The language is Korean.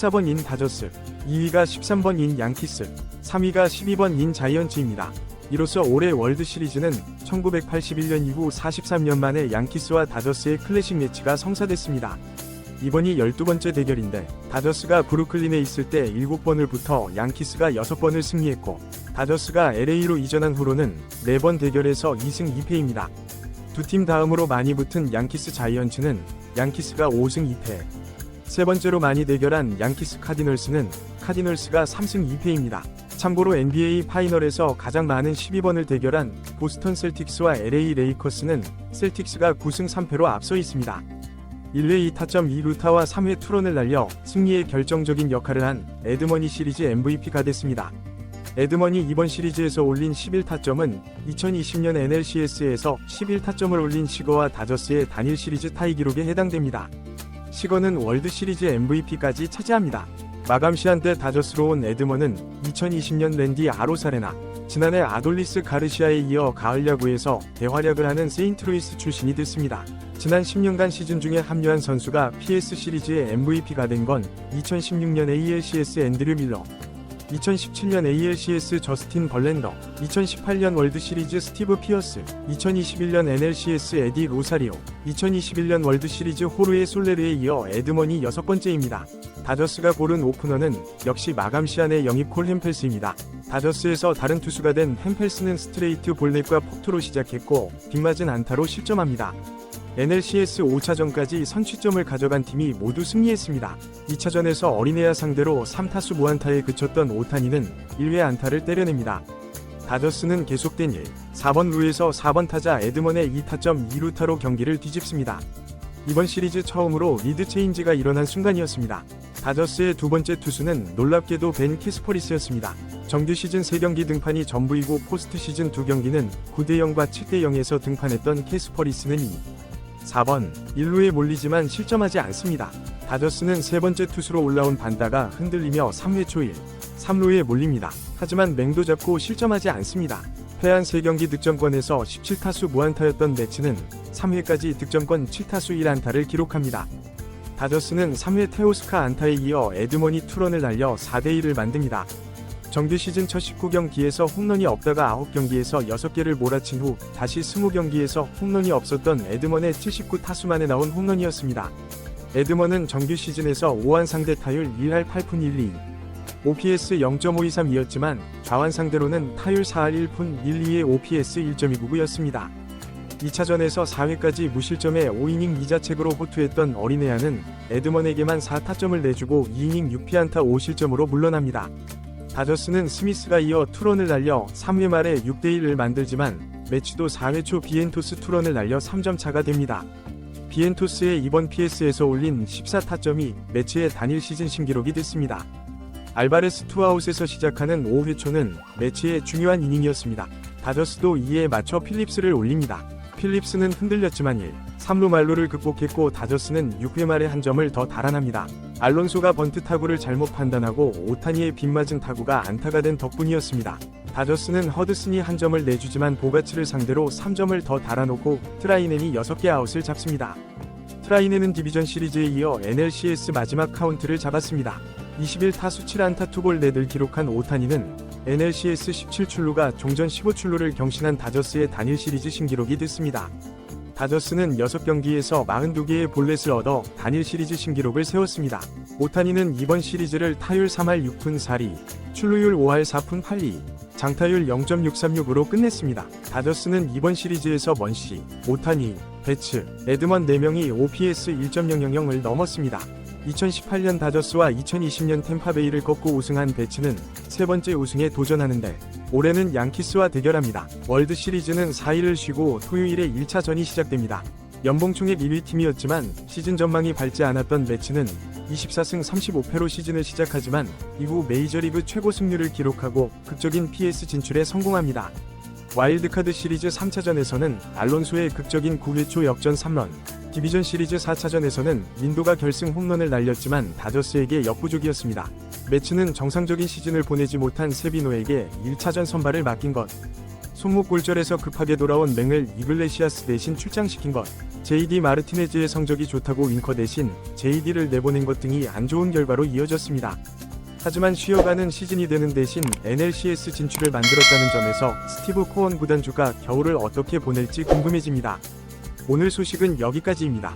14번인 다저스, 2위가 13번인 양키스, 3위가 12번인 자이언츠입니다. 이로써 올해 월드 시리즈는 1981년 이후 43년 만에 양키스와 다저스의 클래식 매치가 성사됐습니다. 이번이 12번째 대결인데 다저스가 브루클린에 있을 때 7번을 붙어 양키스가 6번을 승리했고 다저스가 LA로 이전한 후로는 4번 대결에서 2승 2패입니다. 두 팀 다음으로 많이 붙은 양키스 자이언츠는 양키스가 5승 2패. 세 번째로 많이 대결한 양키스 카디널스는 카디널스가 3승 2패입니다. 참고로 NBA 파이널에서 가장 많은 12번을 대결한 보스턴 셀틱스와 LA 레이커스는 셀틱스가 9승 3패로 앞서 있습니다. 1회 2타점 2루타와 3회 투런을 날려 승리에 결정적인 역할을 한 에드머니 시리즈 MVP가 됐습니다. 에드먼이 이번 시리즈에서 올린 11타점은 2020년 NLCS에서 11타점을 올린 시거와 다저스의 단일 시리즈 타이 기록에 해당됩니다. 시거는 월드 시리즈 MVP까지 차지합니다. 마감 시한 때 다저스로 온 에드먼은 2020년 랜디 아로사레나, 지난해 아돌리스 가르시아에 이어 가을 야구에서 대활약을 하는 세인트루이스 출신이 됐습니다. 지난 10년간 시즌 중에 합류한 선수가 PS 시리즈의 MVP가 된 건 2016년 ALCS 앤드류 밀러, 2017년 ALCS 저스틴 벌렌더, 2018년 월드시리즈 스티브 피어스, 2021년 NLCS 에디 로사리오, 2021년 월드시리즈 호르의 솔레르에 이어 에드먼이 여섯 번째입니다. 다저스가 고른 오프너는 역시 마감 시한의 영입 콜 햄펠스입니다. 다저스에서 다른 투수가 된 햄펠스는 스트레이트 볼넷과 폭투로 시작했고 빗맞은 안타로 실점합니다. NLCS 5차전까지 선취점을 가져간 팀이 모두 승리했습니다. 2차전에서 어린애야 상대로 3타수 무안타에 그쳤던 오타니는 1회 안타를 때려냅니다. 다저스는 계속된 1, 4번 루에서 4번 타자 에드먼의 2타점 2루타로 경기를 뒤집습니다. 이번 시리즈 처음으로 리드 체인지가 일어난 순간이었습니다. 다저스의 두 번째 투수는 놀랍게도 벤 키스퍼리스였습니다. 정규 시즌 3경기 등판이 전부이고 포스트 시즌 2경기는 9대0과 7대0에서 등판했던 캐스퍼리스는 2, 4번 1루에 몰리지만 실점하지 않습니다. 다저스는 세 번째 투수로 올라온 반다가 흔들리며 3회 초 1, 3루에 몰립니다. 하지만 맹도 잡고 실점하지 않습니다. 패한 3경기 득점권에서 17타수 무안타였던 매치는 3회까지 득점권 7타수 1안타를 기록합니다. 다저스는 3회 테오스카 안타에 이어 에드머니 투런을 날려 4대1을 만듭니다. 정규 시즌 첫 19경기에서 홈런이 없다가 9경기에서 6개를 몰아친 후 다시 20경기에서 홈런이 없었던 에드먼의 79타수 만에 나온 홈런이었습니다. 에드먼은 정규 시즌에서 5한 상대 타율 1할 8푼 1리, OPS 0.523이었지만 좌완 상대로는 타율 4할 1푼 1리의 OPS 1.299였습니다. 2차전에서 4회까지 무실점에 5이닝 2자책으로 호투했던 어린애야는 에드먼에게만 4타점을 내주고 2이닝 6피안타 5실점으로 물러납니다. 다저스는 스미스가 이어 투런을 날려 3회 말에 6대1을 만들지만 매치도 4회 초 비엔토스 투런을 날려 3점 차가 됩니다. 비엔토스의 이번 PS에서 올린 14타점이 매치의 단일 시즌 신기록이 됐습니다. 알바레스 투아웃에서 시작하는 5회 초는 매치의 중요한 이닝이었습니다. 다저스도 이에 맞춰 필립스를 올립니다. 필립스는 흔들렸지만 1, 3루 말루를 극복했고 다저스는 6회 말에 한 점을 더 달아납니다. 알론소가 번트 타구를 잘못 판단하고 오타니의 빗맞은 타구가 안타가 된 덕분이었습니다. 다저스는 허드슨이 한 점을 내주지만 보가츠를 상대로 3점을 더 달아놓고 트라이넨이 6개 아웃을 잡습니다. 트라이넨은 디비전 시리즈에 이어 NLCS 마지막 카운트를 잡았습니다. 21타수 7안타 투볼 넷을 기록한 오타니는 NLCS 17출루가 종전 15출루를 경신한 다저스의 단일 시리즈 신기록이 됐습니다. 다저스는 6경기에서 42개의 볼넷을 얻어 단일 시리즈 신기록을 세웠습니다. 오타니는 이번 시리즈를 타율 3할 6푼 4리, 출루율 5할 4푼 8리, 장타율 0.636으로 끝냈습니다. 다저스는 이번 시리즈에서 먼시, 오타니, 배츠, 에드먼 4명이 OPS 1.000을 넘었습니다. 2018년 다저스와 2020년 템파베이를 꺾고 우승한 배츠는 세 번째 우승에 도전하는데 올해는 양키스와 대결합니다. 월드 시리즈는 4일을 쉬고 토요일에 1차전이 시작됩니다. 연봉 총액 1위 팀이었지만 시즌 전망이 밝지 않았던 매치는 24승 35패로 시즌을 시작하지만 이후 메이저리그 최고 승률을 기록하고 극적인 PS 진출에 성공합니다. 와일드카드 시리즈 3차전에서는 알론소의 극적인 9회 초 역전 3런, 디비전 시리즈 4차전에서는 린도가 결승 홈런을 날렸지만 다저스에게 역부족이었습니다. 매치는 정상적인 시즌을 보내지 못한 세비노에게 1차전 선발을 맡긴 것. 손목골절에서 급하게 돌아온 맹을 이글레시아스 대신 출장시킨 것, JD 마르티네즈의 성적이 좋다고 윙커 대신 JD를 내보낸 것 등이 안 좋은 결과로 이어졌습니다. 하지만 쉬어가는 시즌이 되는 대신 NLCS 진출을 만들었다는 점에서 스티브 코언 구단주가 겨울을 어떻게 보낼지 궁금해집니다. 오늘 소식은 여기까지입니다.